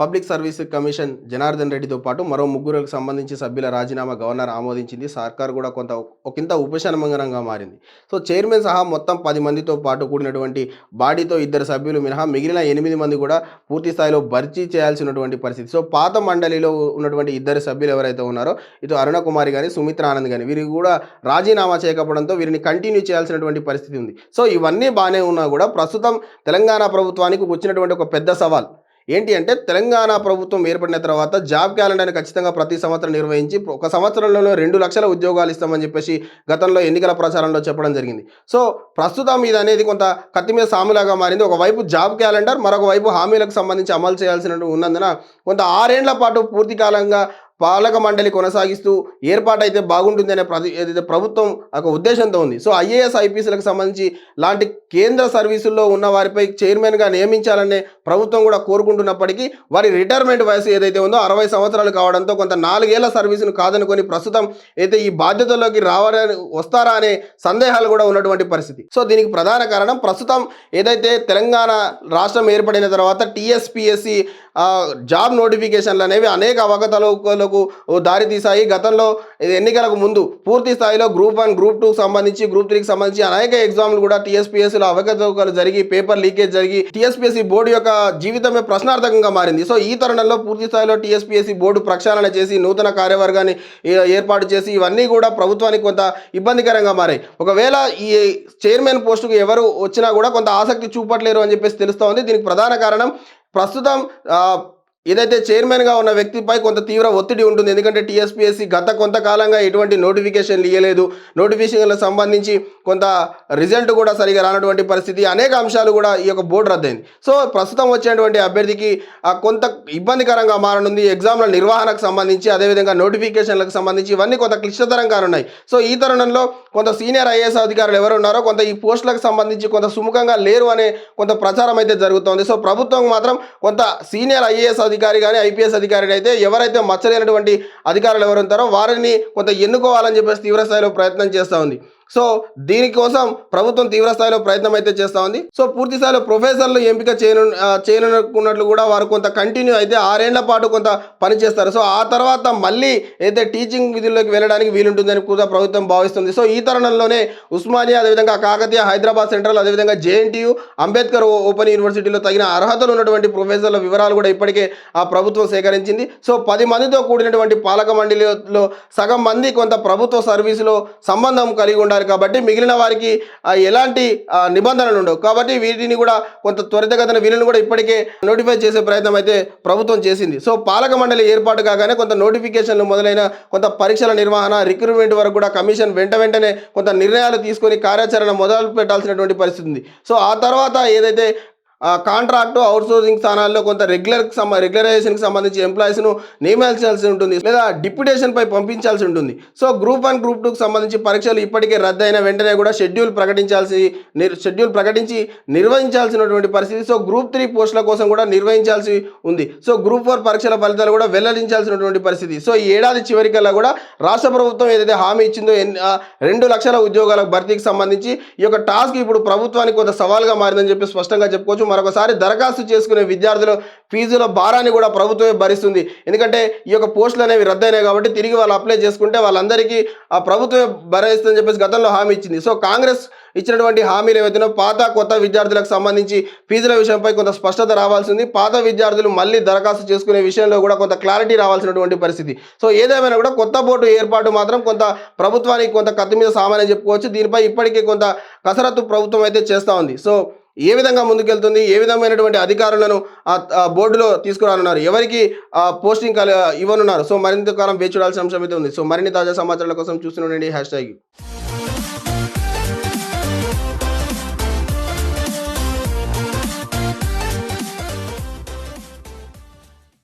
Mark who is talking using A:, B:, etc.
A: Public service commission Janardhan రెడ్డితో పాటు మరో ముగ్గురులకు సంబంధించి సభ్యుల రాజీనామా గవర్నర్ ఆమోదించింది. సర్కార్ కూడా కొంత ఒకంత ఉపశమనంగా మారింది. సో చైర్మన్ సహా మొత్తం పది మందితో పాటు కూడినటువంటి బాడీతో ఇద్దరు సభ్యులు మినహా మిగిలిన ఎనిమిది మంది కూడా పూర్తి స్థాయిలో భర్తీ చేయాల్సినటువంటి పరిస్థితి. సో పాత మండలిలో ఉన్నటువంటి ఇద్దరు సభ్యులు ఎవరైతే ఉన్నారో ఇటు అరుణ కుమారి కానీ సుమిత్ర ఆనంద్ కానీ వీరికి కూడా రాజీనామా చేయకపోవడంతో వీరిని కంటిన్యూ చేయాల్సినటువంటి పరిస్థితి ఉంది. సో ఇవన్నీ బాగానే ఉన్నా కూడా ప్రస్తుతం తెలంగాణ ప్రభుత్వానికి వచ్చినటువంటి ఒక పెద్ద సవాల్ ఏంటి అంటే తెలంగాణ ప్రభుత్వం ఏర్పడిన తర్వాత జాబ్ క్యాలెండర్ని ఖచ్చితంగా ప్రతి సంవత్సరం నిర్వహించి ఒక సంవత్సరంలోనే రెండు లక్షల ఉద్యోగాలు ఇస్తామని చెప్పేసి గతంలో ఎన్నికల ప్రచారంలో చెప్పడం జరిగింది. సో ప్రస్తుతం ఇది అనేది కొంత కత్తి మీద సాములాగా మారింది. ఒకవైపు జాబ్ క్యాలెండర్ మరొక వైపు హామీలకు సంబంధించి అమలు చేయాల్సిన ఉన్నందున కొంత ఆరేండ్ల పాటు పూర్తి కాలంగా పాలక మండలి కొనసాగిస్తూ ఏర్పాటైతే బాగుంటుందనే ప్రతి ఏదైతే ప్రభుత్వం ఒక ఉద్దేశంతో ఉంది. సో ఐఏఎస్ ఐపీఎస్లకు సంబంధించి లాంటి కేంద్ర సర్వీసుల్లో ఉన్న వారిపై చైర్మన్గా నియమించాలనే ప్రభుత్వం కూడా కోరుకుంటున్నప్పటికీ వారి రిటైర్మెంట్ వయసు ఏదైతే ఉందో అరవై సంవత్సరాలు కావడంతో కొంత నాలుగేళ్ళ సర్వీసును కాదనుకొని ప్రస్తుతం అయితే ఈ బాధ్యతల్లోకి రావాలని వస్తారా అనే సందేహాలు కూడా ఉన్నటువంటి పరిస్థితి. సో దీనికి ప్రధాన కారణం ప్రస్తుతం ఏదైతే తెలంగాణ రాష్ట్రం ఏర్పడిన తర్వాత టీఎస్పిఎస్సి జాబ్ నోటిఫికేషన్లు అనేవి అనేక అవగతలకు దారితీశాయి గతంలో ఎన్నికలకు ముందు పూర్తి స్థాయిలో గ్రూప్ వన్ గ్రూప్ టూకి సంబంధించి గ్రూప్ త్రీకి సంబంధించి అనేక ఎగ్జామ్లు కూడా టీఎస్పీఎస్సీలో అవకతవకలు జరిగి పేపర్ లీకేజ్ జరిగి టీఎస్పీఎస్సీ బోర్డు యొక్క జీవితమే ప్రశ్నార్థకంగా మారింది. సో ఈ తరుణంలో పూర్తి స్థాయిలో టీఎస్పీఎస్సీ బోర్డు ప్రక్షాళన చేసి నూతన కార్యవర్గాన్ని ఏర్పాటు చేసి ఇవన్నీ కూడా ప్రభుత్వానికి కొంత ఇబ్బందికరంగా మారాయి. ఒకవేళ ఈ చైర్మన్ పోస్టుకు ఎవరు వచ్చినా కూడా కొంత ఆసక్తి చూపట్లేరు అని చెప్పేసి తెలుస్తూ ఉంది. దీనికి ప్రధాన కారణం ప్రస్తుతం ఏదైతే చైర్మన్గా ఉన్న వ్యక్తిపై కొంత తీవ్ర ఒత్తిడి ఉంటుంది. ఎందుకంటే టీఎస్పీఎస్సీ గత కొంతకాలంగా ఎటువంటి నోటిఫికేషన్లు ఇవ్వలేదు నోటిఫికేషన్లకు సంబంధించి కొంత రిజల్ట్ కూడా సరిగా రానటువంటి పరిస్థితి. అనేక అంశాలు కూడా ఈ యొక్క బోర్డు రద్దయింది. సో ప్రస్తుతం వచ్చినటువంటి అభ్యర్థికి ఆ, కొంత ఇబ్బందికరంగా మారనుంది. ఎగ్జామ్ల నిర్వహణకు సంబంధించి అదేవిధంగా నోటిఫికేషన్లకు సంబంధించి ఇవన్నీ కొంత క్లిష్టతరంగా ఉన్నాయి. సో ఈ తరుణంలో కొంత సీనియర్ ఐఏఎస్ అధికారులు ఎవరు ఉన్నారో కొంత ఈ పోస్టులకు సంబంధించి కొంత సుముఖంగా లేరు అనే కొంత ప్రచారం అయితే జరుగుతోంది. సో ప్రభుత్వం మాత్రం కొంత సీనియర్ ఐఏఎస్ అధికారి కానీ ఐపీఎస్ అధికారి అయితే ఎవరైతే మచ్చలేనటువంటి అధికారులు ఎవరు ఉంటారో వారిని కొంత ఎన్నుకోవాలని చెప్పేసి తీవ్రస్థాయిలో ప్రయత్నం చేస్తూ ఉంది. సో దీనికోసం ప్రభుత్వం తీవ్ర స్థాయిలో ప్రయత్నం అయితే చేస్తూ ఉంది. సో పూర్తి స్థాయిలో ప్రొఫెసర్లు ఎంపిక చేయను చేయనుకున్నట్లు కూడా వారు కొంత కంటిన్యూ అయితే ఆరేళ్ళ పాటు కొంత పని చేస్తారు. సో ఆ తర్వాత మళ్ళీ అయితే టీచింగ్ విధుల్లోకి వెళ్ళడానికి వీలుంటుందని కూడా ప్రభుత్వం భావిస్తుంది. సో ఈ తరుణంలోనే ఉస్మానియా అదేవిధంగా కాకతీయ హైదరాబాద్ సెంట్రల్ అదేవిధంగా జేఎన్టీయు అంబేద్కర్ ఓ- ఓపెన్ యూనివర్సిటీలో తగిన అర్హతలు ఉన్నటువంటి ప్రొఫెసర్ల వివరాలు కూడా ఇప్పటికే ఆ ప్రభుత్వం సేకరించింది. సో పది మందితో కూడినటువంటి పాలక మండలిలో సగం మంది కొంత ప్రభుత్వ సర్వీసులో సంబంధం కలిగి ఉండాలి కాబట్టి మిగిలిన వారికి ఎలాంటి నిబంధనలు ఉండవు. కాబట్టి వీటిని కూడా కొంత త్వరితగతిన వీళ్ళని కూడా ఇప్పటికే నోటిఫై చేసే ప్రయత్నం అయితే ప్రభుత్వం చేసింది. సో పాలక మండలి ఏర్పాటు కాగానే కొంత నోటిఫికేషన్లు మొదలైన కొంత పరీక్షల నిర్వహణ రిక్రూట్మెంట్ వరకు కూడా కమిషన్ వెంట వెంటనే కొంత నిర్ణయాలు తీసుకొని కార్యాచరణ మొదలు పెట్టాల్సినటువంటి పరిస్థితి ఉంది. సో ఆ తర్వాత ఏదైతే కాంట్రాక్టు అవుట్సోర్సింగ్ స్థానాల్లో కొంత రెగ్యులర్ రెగ్యులరైజేషన్కి సంబంధించి ఎంప్లాయీస్ను నియమించాల్సి ఉంటుంది లేదా డిప్యుటేషన్పై పంపించాల్సి ఉంటుంది. సో గ్రూప్ వన్ గ్రూప్ టూకి సంబంధించి పరీక్షలు ఇప్పటికే రద్దయిన వెంటనే కూడా షెడ్యూల్ ప్రకటించాల్సి షెడ్యూల్ ప్రకటించి నిర్వహించాల్సినటువంటి పరిస్థితి. సో గ్రూప్ త్రీ పోస్టుల కోసం కూడా నిర్వహించాల్సి ఉంది. సో గ్రూప్ ఫోర్ పరీక్షల ఫలితాలు కూడా వెల్లడించాల్సినటువంటి పరిస్థితి. సో ఈ ఏడాది చివరికల్లా కూడా రాష్ట్ర ప్రభుత్వం ఏదైతే హామీ ఇచ్చిందో రెండు లక్షల ఉద్యోగాల భర్తీకి సంబంధించి ఈ యొక్క టాస్క్ ఇప్పుడు ప్రభుత్వానికి కొంత సవాల్గా మారిందని చెప్పి స్పష్టంగా చెప్పుకోవచ్చు. మరొకసారి దరఖాస్తు చేసుకునే విద్యార్థుల ఫీజుల భారాన్ని కూడా ప్రభుత్వమే భరిస్తుంది. ఎందుకంటే ఈ యొక్క పోస్టులు అనేవి రద్దయినాయి కాబట్టి తిరిగి వాళ్ళు అప్లై చేసుకుంటే వాళ్ళందరికీ ఆ ప్రభుత్వమే భరిస్తుందని చెప్పేసి గతంలో హామీ ఇచ్చింది. సో కాంగ్రెస్ ఇచ్చినటువంటి హామీలు ఏవైతేనో పాత కొత్త విద్యార్థులకు సంబంధించి ఫీజుల విషయంపై కొంత స్పష్టత రావాల్సింది పాత విద్యార్థులు మళ్ళీ దరఖాస్తు చేసుకునే విషయంలో కూడా కొంత క్లారిటీ రావాల్సినటువంటి పరిస్థితి. సో ఏదేమైనా కూడా కొత్త బోర్డు ఏర్పాటు మాత్రం కొంత ప్రభుత్వానికి కొంత కత్తి మీద సామాన్యం చెప్పుకోవచ్చు. దీనిపై ఇప్పటికే కొంత కసరత్తు ప్రభుత్వం అయితే చేస్తూ ఉంది. సో ఏ విధంగా ముందుకెళ్తుంది ఏ విధమైనటువంటి అధికారులను ఆ బోర్డులో తీసుకురానున్నారు ఎవరికి ఆ పోస్టింగ్ ఇవ్వనున్నారు. సో మరింత కాలం వేచి చూడాల్సిన అంశం అయితే ఉంది. సో మరిన్ని తాజా సమాచారాల కోసం చూస్తుండండి హ్యాష్ ట్యాగ్